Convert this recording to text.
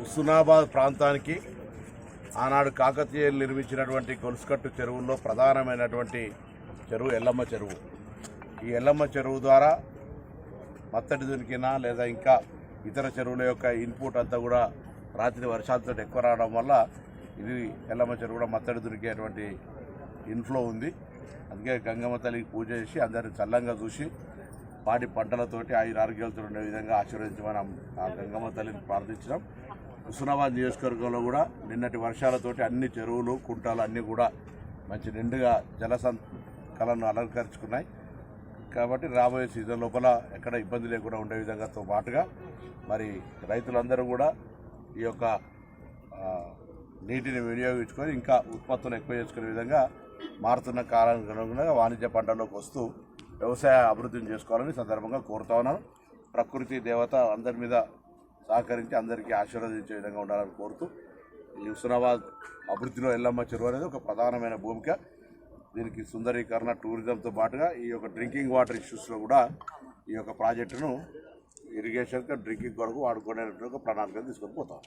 హుస్నాబాద్ ప్రాంతానికి ఆనాడు కాకతీయులు నిర్మించినటువంటి గొలుసుకట్టు చెరువుల్లో ప్రధానమైనటువంటి చెరువు ఎల్లమ్మ చెరువు. ఈ ఎల్లమ్మ చెరువు ద్వారా మత్తడి దొరికినా లేదా ఇంకా ఇతర చెరువుల యొక్క ఇన్పుట్ అంతా కూడా రాత్రి వర్షాలతో ఎక్కువ రావడం వల్ల ఇది ఎల్లమ్మ చెరువు కూడా మత్తడి దొరికేటువంటి ఇన్ఫ్లో ఉంది. అందుకే గంగమ్మ తల్లికి పూజ చేసి అందరిని చల్లంగా చూసి పాడి పంటలతోటి ఆయుర ఆరోగ్యాలతో ఉండే విధంగా ఆశీర్వదించమని ఆ గంగమ్మ తల్లిని ప్రార్థించడం హుస్నాబాద్ నియోజకవర్గంలో కూడా నిన్నటి వర్షాలతోటి అన్ని చెరువులు కుంటాలు అన్నీ కూడా మంచి నిండుగా జల కళను అలంకరించుకున్నాయి. కాబట్టి రాబోయే సీజన్ లోపల ఎక్కడ ఇబ్బంది లేకుండా ఉండే విధంగాతో పాటుగా మరి రైతులందరూ కూడా ఈ యొక్క నీటిని వినియోగించుకొని ఇంకా ఉత్పత్తులు ఎక్కువ చేసుకునే విధంగా మారుతున్న కాలానికి అనుగుణంగా వాణిజ్య పంటలోకి వస్తూ వ్యవసాయ అభివృద్ధిని చేసుకోవాలని సందర్భంగా కోరుతా ఉన్నాను. ప్రకృతి దేవత అందరి మీద సహకరించి అందరికీ ఆశీర్వదించే విధంగా ఉండాలని కోరుతూ ఈ హుస్నాబాద్ అభివృద్ధిలో ఎల్లమ్మ చెరువు అనేది ఒక ప్రధానమైన భూమిక. దీనికి సుందరీకరణ టూరిజంతో పాటుగా ఈ యొక్క డ్రింకింగ్ వాటర్ ఇష్యూస్లో కూడా ఈ యొక్క ప్రాజెక్టును ఇరిగేషన్కి డ్రింకింగ్ కొరకు వాడుకునేటువంటి ఒక తీసుకొని పోతాం